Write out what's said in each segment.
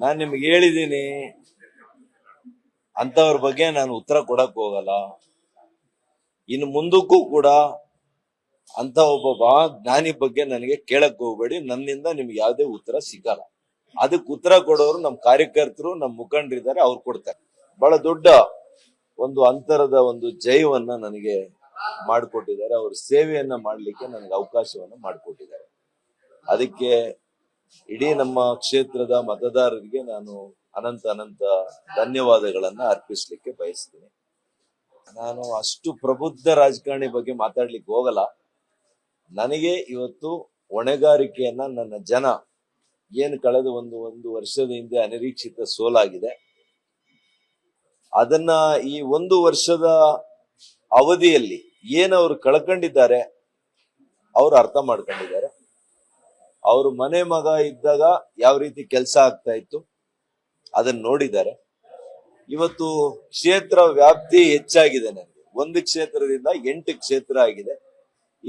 ನಾನು ನಿಮ್ಗೆ ಹೇಳಿದ್ದೀನಿ ಅಂತವ್ರ ಬಗ್ಗೆ ನಾನು ಉತ್ತರ ಕೊಡಕ್ ಹೋಗಲ್ಲ. ಇನ್ನು ಮುಂದಕ್ಕೂ ಕೂಡ ಅಂತ ಒಬ್ಬ ಬಾ ಜ್ಞಾನಿ ಬಗ್ಗೆ ನನಗೆ ಕೇಳಕ್ ಹೋಗ್ಬೇಡಿ. ನನ್ನಿಂದ ನಿಮ್ಗೆ ಯಾವುದೇ ಉತ್ತರ ಸಿಗಲ್ಲ. ಅದಕ್ಕೆ ಉತ್ತರ ಕೊಡೋರು ನಮ್ಮ ಕಾರ್ಯಕರ್ತರು ನಮ್ಮ ಮುಖಂಡರಿದ್ದಾರೆ, ಅವ್ರು ಕೊಡ್ತಾರೆ. ಬಹಳ ದೊಡ್ಡ ಒಂದು ಅಂತರದ ಒಂದು ಜಯವನ್ನ ನನಗೆ ಮಾಡಿಕೊಟ್ಟಿದ್ದಾರೆ. ಅವ್ರ ಸೇವೆಯನ್ನ ಮಾಡ್ಲಿಕ್ಕೆ ನನಗೆ ಅವಕಾಶವನ್ನ ಮಾಡಿಕೊಟ್ಟಿದ್ದಾರೆ. ಅದಕ್ಕೆ ಇಡೀ ನಮ್ಮ ಕ್ಷೇತ್ರದ ಮತದಾರರಿಗೆ ನಾನು ಅನಂತ ಅನಂತ ಧನ್ಯವಾದಗಳನ್ನ ಅರ್ಪಿಸ್ಲಿಕ್ಕೆ ಬಯಸ್ತೀನಿ. ನಾನು ಅಷ್ಟು ಪ್ರಬುದ್ಧ ರಾಜಕಾರಣಿ ಬಗ್ಗೆ ಮಾತಾಡ್ಲಿಕ್ಕೆ ಹೋಗಲ್ಲ. ನನಗೆ ಇವತ್ತು ಹೊಣೆಗಾರಿಕೆಯನ್ನ ನನ್ನ ಜನ ಏನು ಕಳೆದ ಒಂದು ಒಂದು ವರ್ಷದ ಹಿಂದೆ ಅನಿರೀಕ್ಷಿತ ಸೋಲಾಗಿದೆ. ಅದನ್ನ ಈ ಒಂದು ವರ್ಷದ ಅವಧಿಯಲ್ಲಿ ಏನವರು ಕಳ್ಕೊಂಡಿದ್ದಾರೆ, ಅವ್ರು ಅರ್ಥ ಮಾಡ್ಕೊಂಡಿದ್ದಾರೆ. ಅವ್ರ ಮನೆ ಮಗ ಇದ್ದಾಗ ಯಾವ ರೀತಿ ಕೆಲಸ ಆಗ್ತಾ ಇತ್ತು ಅದನ್ನ ನೋಡಿದ್ದಾರೆ. ಇವತ್ತು ಕ್ಷೇತ್ರ ವ್ಯಾಪ್ತಿ ಹೆಚ್ಚಾಗಿದೆ ನನಗೆ. ಒಂದು ಕ್ಷೇತ್ರದಿಂದ ಎಂಟು ಕ್ಷೇತ್ರ ಆಗಿದೆ.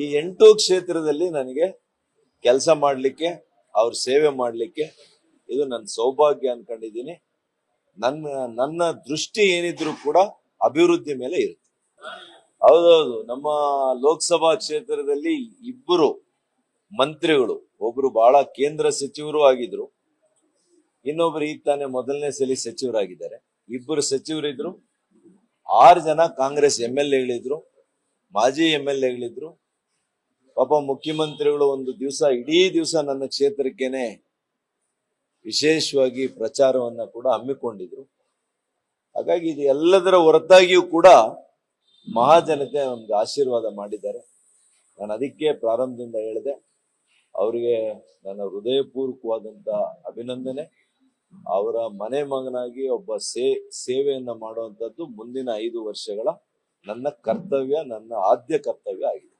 ಈ ಎಂಟು ಕ್ಷೇತ್ರದಲ್ಲಿ ನನಗೆ ಕೆಲಸ ಮಾಡ್ಲಿಕ್ಕೆ, ಅವ್ರ ಸೇವೆ ಮಾಡ್ಲಿಕ್ಕೆ ಇದು ನನ್ನ ಸೌಭಾಗ್ಯ ಅನ್ಕೊಂಡಿದ್ದೀನಿ. ನನ್ನ ನನ್ನ ದೃಷ್ಟಿ ಏನಿದ್ರು ಕೂಡ ಅಭಿವೃದ್ಧಿ ಮೇಲೆ ಇರುತ್ತೆ. ಹೌದೌದು, ನಮ್ಮ ಲೋಕಸಭಾ ಕ್ಷೇತ್ರದಲ್ಲಿ ಇಬ್ಬರು ಮಂತ್ರಿಗಳು, ಒಬ್ರು ಬಹಳ ಕೇಂದ್ರ ಸಚಿವರು ಆಗಿದ್ರು, ಇನ್ನೊಬ್ರು ಈಗ ತಾನೇ ಮೊದಲನೇ ಸಲ ಸಚಿವರಾಗಿದ್ದಾರೆ. ಇಬ್ಬರು ಸಚಿವರಿದ್ರು, ಆರು ಜನ ಕಾಂಗ್ರೆಸ್ ಎಂ ಎಲ್ ಎಗಳಿದ್ರು, ಮಾಜಿ ಎಂ ಎಲ್ ಎಗಳಿದ್ರು. ಪಾಪ ಮುಖ್ಯಮಂತ್ರಿಗಳು ಒಂದು ದಿವಸ, ಇಡೀ ದಿವಸ ನನ್ನ ಕ್ಷೇತ್ರಕ್ಕೇನೆ ವಿಶೇಷವಾಗಿ ಪ್ರಚಾರವನ್ನ ಕೂಡ ಹಮ್ಮಿಕೊಂಡಿದ್ರು. ಹಾಗಾಗಿ ಇದು ಎಲ್ಲದರ ಹೊರತಾಗಿಯೂ ಕೂಡ ಮಹಾಜನತೆ ನಮ್ಗೆ ಆಶೀರ್ವಾದ ಮಾಡಿದ್ದಾರೆ. ನಾನು ಅದಕ್ಕೆ ಪ್ರಾರಂಭದಿಂದ ಹೇಳಿದೆ ಅವರಿಗೆ ನನ್ನ ಹೃದಯಪೂರ್ವಕವಾದಂತ ಅಭಿನಂದನೆ. ಅವರ ಮನೆ ಮಗನಾಗಿ ಒಬ್ಬ ಸೇ, ಸೇವೆಯನ್ನ ಮಾಡುವಂತದ್ದು ಮುಂದಿನ ಐದು ವರ್ಷಗಳ ನನ್ನ ಕರ್ತವ್ಯ, ನನ್ನ ಆದ್ಯ ಕರ್ತವ್ಯ ಆಗಿದೆ.